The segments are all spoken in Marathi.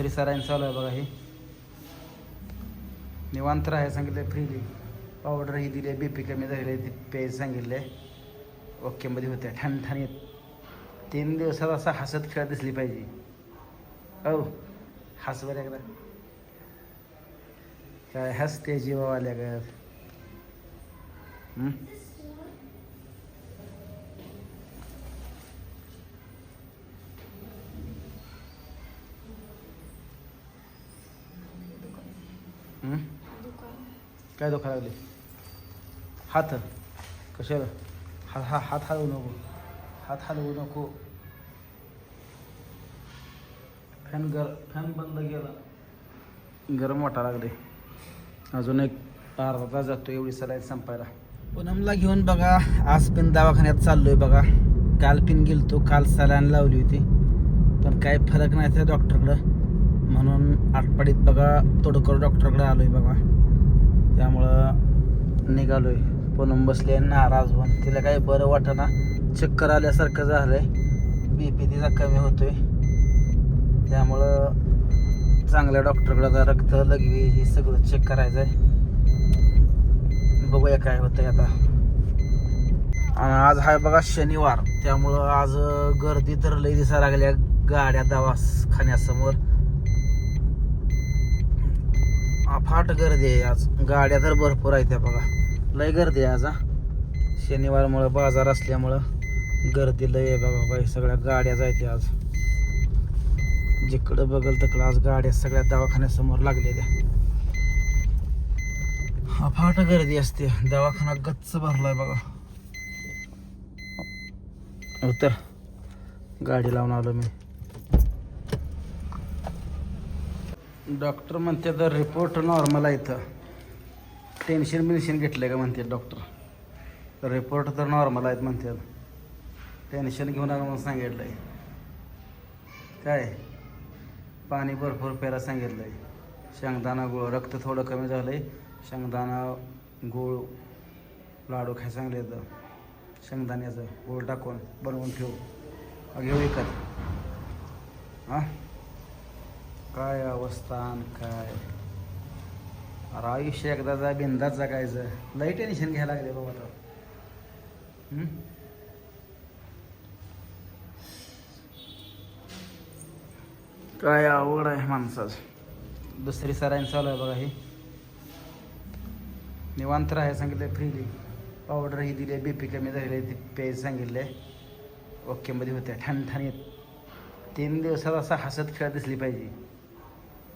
तरी सरांनी चालू आहे बघा हे. निवांत आहे सांगितलं फ्रीली पावडर ही दिली बी पी कमी झालेली आहे ती प्यायचं सांगितलं आहे ओकेमध्ये होत्या. ठणठणीत तीन दिवसात असा हसत खेळत दिसली पाहिजे. औ हस बरं एकदा. काय हसते जीवावाल्या का काय दुखा लागले? हात. कशाला? हा हा हात हलवू नको. हात हलवू नको. फॅन गर फॅन बंद केला. गरम वाटा लागले. अजून एक अर्धा तास जातो एवढी सलाईन संपायला. पूनमला घेऊन बघा आज पण दवाखान्यात चाललोय बघा. काल पिन गेलतो काल सलाईन लावली होती. पण काय फरक नाही त्या डॉक्टरकडं म्हणून आटपाडीत बघा तोडकर डॉक्टरकडे आलोय बघा. त्यामुळं निघालोय. पूनम बसले नाराज होऊन. तिला काही बरं वाटना. चक्कर आल्यासारखं झालंय. बी पी तिचा कमी होतोय. त्यामुळं चांगल्या डॉक्टरकडे आता रक्त लघवी हे सगळं चेक करायचं आहे बघूया काय होतंय आता. आणि आज आहे बघा शनिवार. त्यामुळं आज गर्दी तर लई दिसा लागल्या गाड्या दवाखान्यासमोर. फाट गर्दी आहे आज. गाड्या तर भरपूर आहेत त्या बघा. लय गर्दी आहे आज हा. शनिवारमुळं बाजार असल्यामुळं गर्दी लय आहे बघा बाई. सगळ्या गाड्या जायते आज. जिकडं बघल तिकडं आज गाड्या सगळ्या दवाखान्यासमोर लागलेल्या फाट गर्दी असते. दवाखाना गच्च भरलाय बघा. उतर. गाडी लावून आलो मी. डॉक्टर म्हणते तर रिपोर्ट नॉर्मल आहे इथं. टेन्शन बिन्शन घेतलं का म्हणते डॉक्टर. रिपोर्ट तर नॉर्मल आहेत म्हणतात टेन्शन घेऊ नका म्हणून सांगितलं आहे काय? पाणी भरपूर प्यायला सांगितलं आहे शेंगदाणा गुळ रक्त थोडं कमी झालं आहे शेंगदाणा गुळ लाडू खाय सांगले येतं शेंगदाण्याचं गुळ टाकून बनवून ठेवू. घेऊ विकत हां? काय अवस्था आणि काय? अरे आयुष्य एकदा जा बिंदात जगायचं. लई टेन्शन घ्यायला लागले बाबा तो काय आवड आहे माणसाचं? दुसरी सरांनी चालू आहे बघा हे. निवांत आहे सांगितलं फ्रीली पावडर ही दिली आहे बी पी कमी झालेली आहे ती पेज सांगितले ओकेमध्ये होत्या. ठणठणीत. तीन दिवसात असा हसत खेळत दिसली पाहिजे.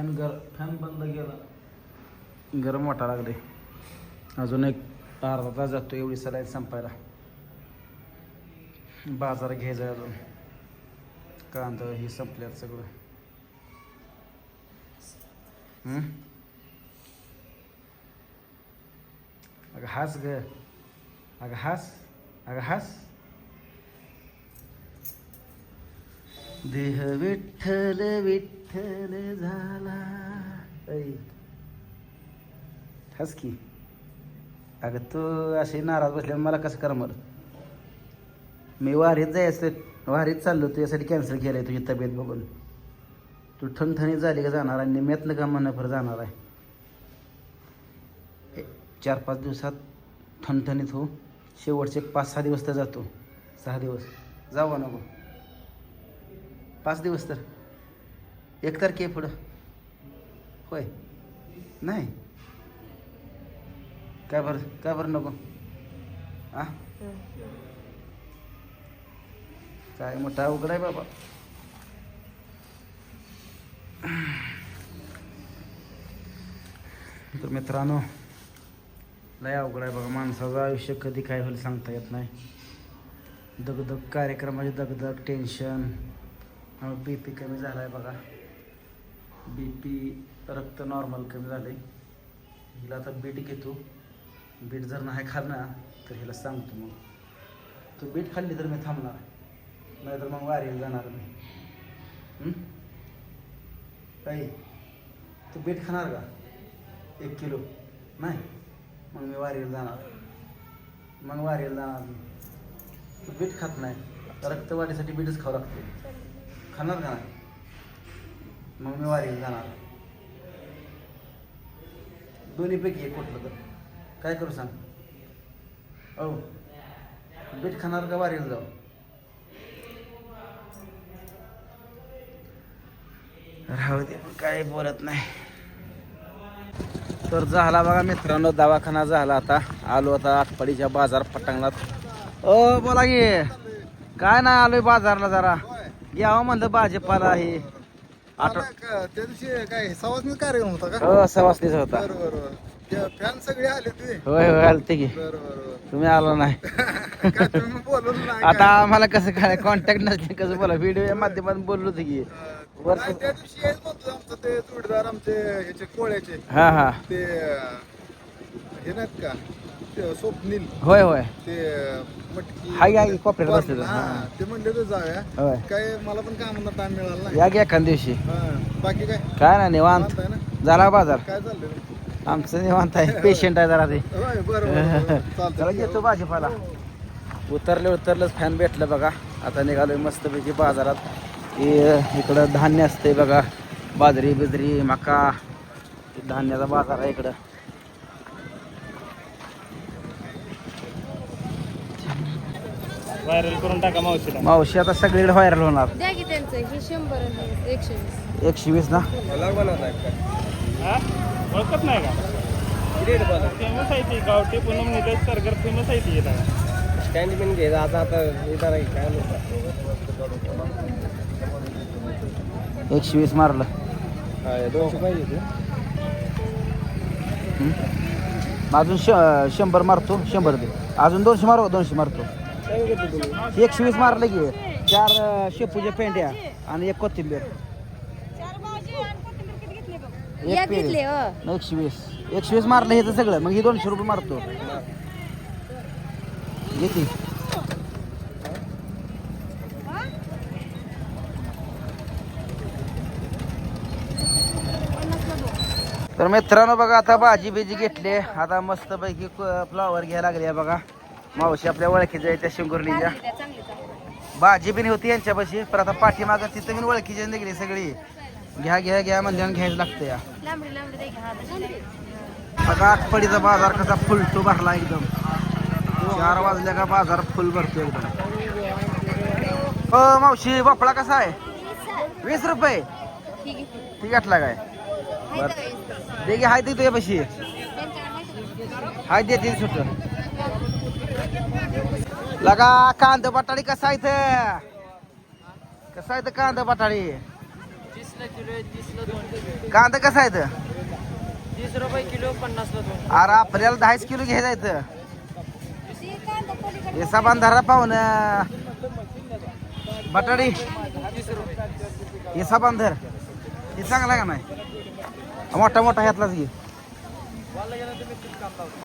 फॅन गर फॅन बंद केला. गरम वाटा लागले अजून एक अर्धा तास जातो एवढी सलाईन संपायला. बाजार घ्यायचा अजून. कांदा हे संपल्यात सगळं. अगं हास ग. अगं हास. अगं हास. देह विठ्ठल विठ्ठल झाला. ऐ. हस की. अगं तू अशी नाराज बसल्यावर मला कसं करमल? मी वारीत जायचं वारीत चाललो तुझ्यासाठी कॅन्सल केलं आहे तुझी तब्येत बघून. तू ठणठणीत झाली का जाणार आणि निम्यातनं का मनाफर जाणार आहे? चार पाच दिवसात ठणठणीत हो. शेवटचे एक पाच सहा दिवस तर जातो. सहा दिवस. जाऊ नको. पाच दिवस तर. एक तारखे पुढं. होय. नाही. काय बरं? काय बरं नको? आ? काय मोठा अवघड आहे बाबा. तर मित्रांनो लय अवघड आहे बघा. माणसाचं आयुष्य कधी काय होईल सांगता येत नाही. दगदग कार्यक्रमाची दगदग टेन्शन बी पी कमी झाला आहे बघा. बी पी रक्त नॉर्मल कमी झाले हिला आता बीट घेतो. बीट जर नाही खाल्लं तर हिला सांगतो मग. तू बीट खाल्ली तर मी थांबणार. नाहीतर मग वारीला जाणार मी. काही तू बीट खाणार का? एक किलो. नाही. मग मी वारीला जाणार. मग वारीला जाणार मी. तू बीट खात नाही. रक्तवाढीसाठी बीटच खावं लागते खाणार का नाही? मग मी वारीला जाणार. दोन्हीपैकी एक कुठलं तर. काय करू सांग? हो बीट खाणार का वारीला जाऊ? राहू दे काय बोलत नाही. तर झाला बघा मित्रांनो दवाखाना झाला आता. आलो आता आटपाडीच्या बाजार पटांगणात. ओ बोला की. काय नाही आलोय बाजारला जरा. घ्यावं म्हणलं भाजीपाला आहे. आठ आता का- त्या दिवशी काय सवासनी कार्यक्रम होता का? हो सवासनीच होता. बरं फॅन सगळे आले तुझे होय होय आलते की. बरं तुम्ही आला नाही. काय तुम्ही बोलवलं नाही आता काय? आम्हाला कसं काय कॉन्टॅक्ट नसले कसं बोला व्हिडिओ माध्यमातून बोललो होतो की. वर्ष- त्या दिवशी आमचं ते जोडीदार आमचे ह्याचे कोळ्याचे. हा हा. ते अं, हे नाहीत का? स्वप्नील होय होय. ते मटकी हाय, हाय, कोपऱ्यात बसलेलं. हा, हा. ते म्हणले तर जाऊया. होय. काय मला पण कामाला टाइम मिळाला नाही. या की एखाद दिवशी. हा, बाकी काय? काय नाही निवांत. आहे ना? झाला बाजार? काय चाललंय? आमचं निवांत आहे. पेशंट आहे जरा ते. होय, बरं बरं, बरं. चला चालतं घेतो भाजीपाला. उतरले उतरलंच फॅन भेटलं बघा. आता निघालोय मस्तपैकी बाजारात. हे इकडं धान्य असते बघा. बाजरी बिजरी मका. हे धान्याचा बाजार आहे इकडं. व्हायरल करून टाका मावशीला. मावशी आता सगळीकडे व्हायरल होणार. द्या की त्यांचं हे शंभर आणि एकशे वीस. एकशे वीस ना? हा? ओळखत नाही का? फेमस आहे ती गावठी पूनम निलेश सरगर फेमस आहे ती इथं. स्टँड बिन घे आता आता काय एकशे वीस मारलं. दोनशे पाहिजे? अजून श शंभर मारतो शंभर दे. अजून दोनशे मारू का? दोनशे मारतो. एकशे वीस मारलं की चार शेपूच्या पेंड्या आणि एक कोथिंबीर. या पेढे. घेतले हो. एकशे वीस. एकशे वीस मारलं हे तर सगळं मग हे दोनशे रुपये मारतो. किती तर मित्रांनो बघा आता भाजी बिजी घेतली. आता मस्त पैकी फ्लावर घ्यायला लागली आहे बघा. मावशी आपल्या ओळखीच्या आहे त्या शिंगुर्लीच्या भाजी बिन होती यांच्यापाशी. पण आता पाठीमागं तिथं बिन ओळखीची निघली सगळी घ्या घ्या घ्या म्हणजे घ्यायला लागतं या. आता आठपडीचा बाजार कसा फुलटो भरला एकदम. चार वाजल्या का बाजार फुल भरतो एकदम. अ मावशी बापळा कसा आहे? वीस रुपये. ठीक आहे ती घेतला काय? बर. दे गे हाय ते तुझ्या पशी हाय दे तीन सुट. लगा कांद बटाडी कसा आहे? कसा आहे कांद बटाडी कांदा कसा आहे? तीस रुपये किलो पन्नासला दोन अरे आपल्याला दहाच किलो घ्यायचा इथं. हे सामान धरा पाहून. बटाडी हे सामान धर. हे चांगला का नाही? मोठा मोठा ह्यातलाच घे.